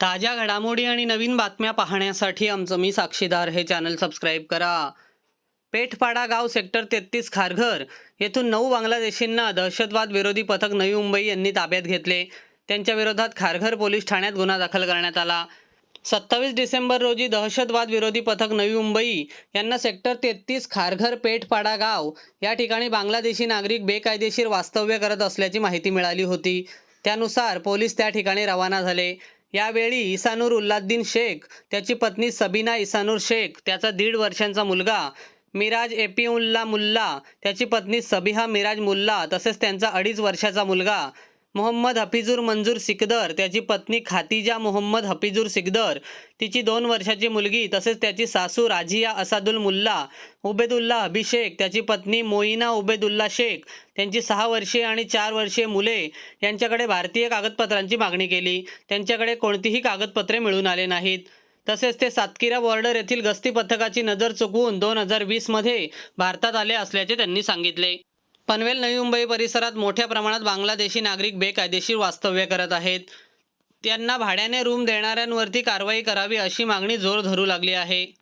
ताज्या घडामोडी आणि नवीन बातम्या पाहण्यासाठी आमचं मी साक्षीदार हे चॅनल सबस्क्राईब करा. पेठपाडा गाव सेक्टर तेहतीस खारघर येथून नऊ बांगलादेशींना दहशतवाद विरोधी पथक नवी मुंबई यांनी ताब्यात घेतले. त्यांच्या विरोधात खारघर पोलीस ठाण्यात गुन्हा दाखल करण्यात आला. सत्तावीस डिसेंबर रोजी दहशतवाद विरोधी पथक नवी मुंबई यांना सेक्टर तेहतीस खारघर पेठपाडा गाव या ठिकाणी बांगलादेशी नागरिक बेकायदेशीर वास्तव्य करत असल्याची माहिती मिळाली होती. त्यानुसार पोलीस त्या ठिकाणी रवाना झाले. यावेळी इसानूर उल्लाद्दीन शेख त्याची पत्नी सबीना इसानूर शेख त्याचा दीड वर्षांचा मुलगा मिराज एपिउल्ला मुल्ला त्याची पत्नी सबिहा मिराज मुल्ला तसेच त्यांचा अडीच वर्षाचा मुलगा मोहम्मद हफिजूर मंजूर सिकदर त्याची पत्नी खातिजा मोहम्मद हफिजूर सिकदर तिची दोन वर्षाची मुलगी तसेच त्याची सासू राजिया असादुल मुल्ला उबेदुल्ला अभिषेक त्याची पत्नी मोईना उबेदुल्ला शेख त्यांची सहा वर्षीय आणि चार वर्षीय मुले यांच्याकडे भारतीय कागदपत्रांची मागणी केली. त्यांच्याकडे कोणतीही कागदपत्रे मिळून आले नाहीत. तसेच ते सातकिरा बॉर्डर येथील गस्ती पथकाची नजर चुकवून दोन हजार वीसमध्ये भारतात आले असल्याचे त्यांनी सांगितले. पनवेल नवी मुंबई परिसरात मोठ्या प्रमाणात बांगलादेशी नागरिक बेकायदेशीर वास्तव्य करत आहेत. त्यांना भाड्याने रूम देणाऱ्यांवरती कारवाई करावी अशी मागणी जोर धरू लागली आहे.